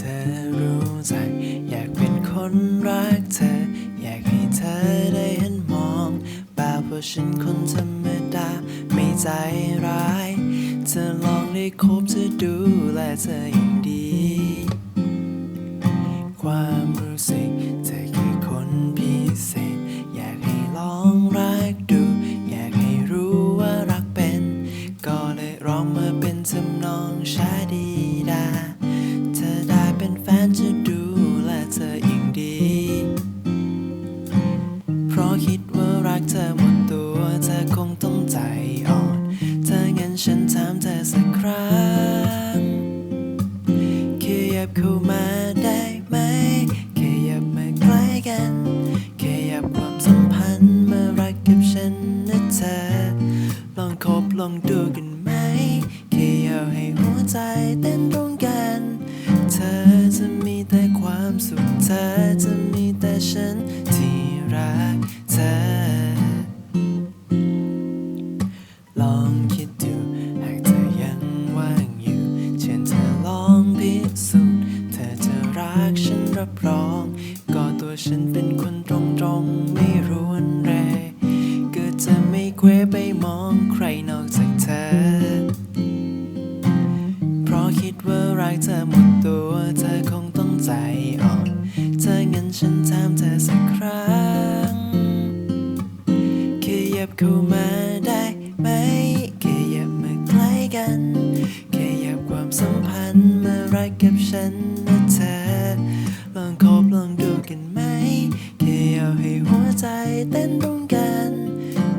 ธอรู้ใจ อยากเป็นคนรักเธอ อยากให้เธอได้เห็นมองแบบว่าฉันคนธรรมดา ไม่ใจร้าย เธอลองได้คบเธอดูแลเธออย่างดี ความรู้สึกเธอคือคนพิเศษ อยากให้ลองรักดู อยากให้รู้ว่ารักเป็น ก็เลยร้องมาเป็นทำนองชาดี เข้ามาได้ไหม ขยับมาใกล้กัน ขยับความสัมพันธ์มารักกับฉันนะเธอ ลองคบลองดูกันไหมแค่อยากให้หัวใจเต้นตรงกัน เธอจะมีแต่ความสุข เธอจะมีแต่ฉันที่รักเธอลองคิดดูหากเธอยังว่างอยู่เชิญเธอลองพิสูจน์ รับรอง ก็ตัวฉันเป็นคนตรงตรงๆไม่รู้วันแรก็จะไม่เควไปมองใครนอกจากเธอ เพราะคิดว่ารักเธอหมดตัวเธอคงต้องใจอ่อนถ้างั้นฉันถามเธอสักครั้งขยับเข้ามา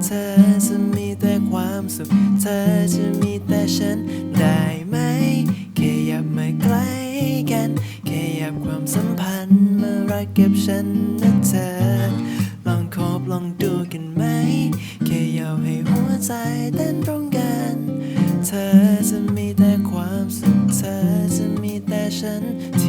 ธอจะมีแต่ความสุข เธอจะมีแต่ฉันได้ไหมแค่อยากมาใกล้กัน แค่อยากความสัมพันธ์มารักกับฉันนะเธอ ลองคบลองดูกันไหม แค่อยากให้หัวใจเต้นตรงกัน เธอจะมีแต่ความสุข เธอจะมีแต่ฉันที่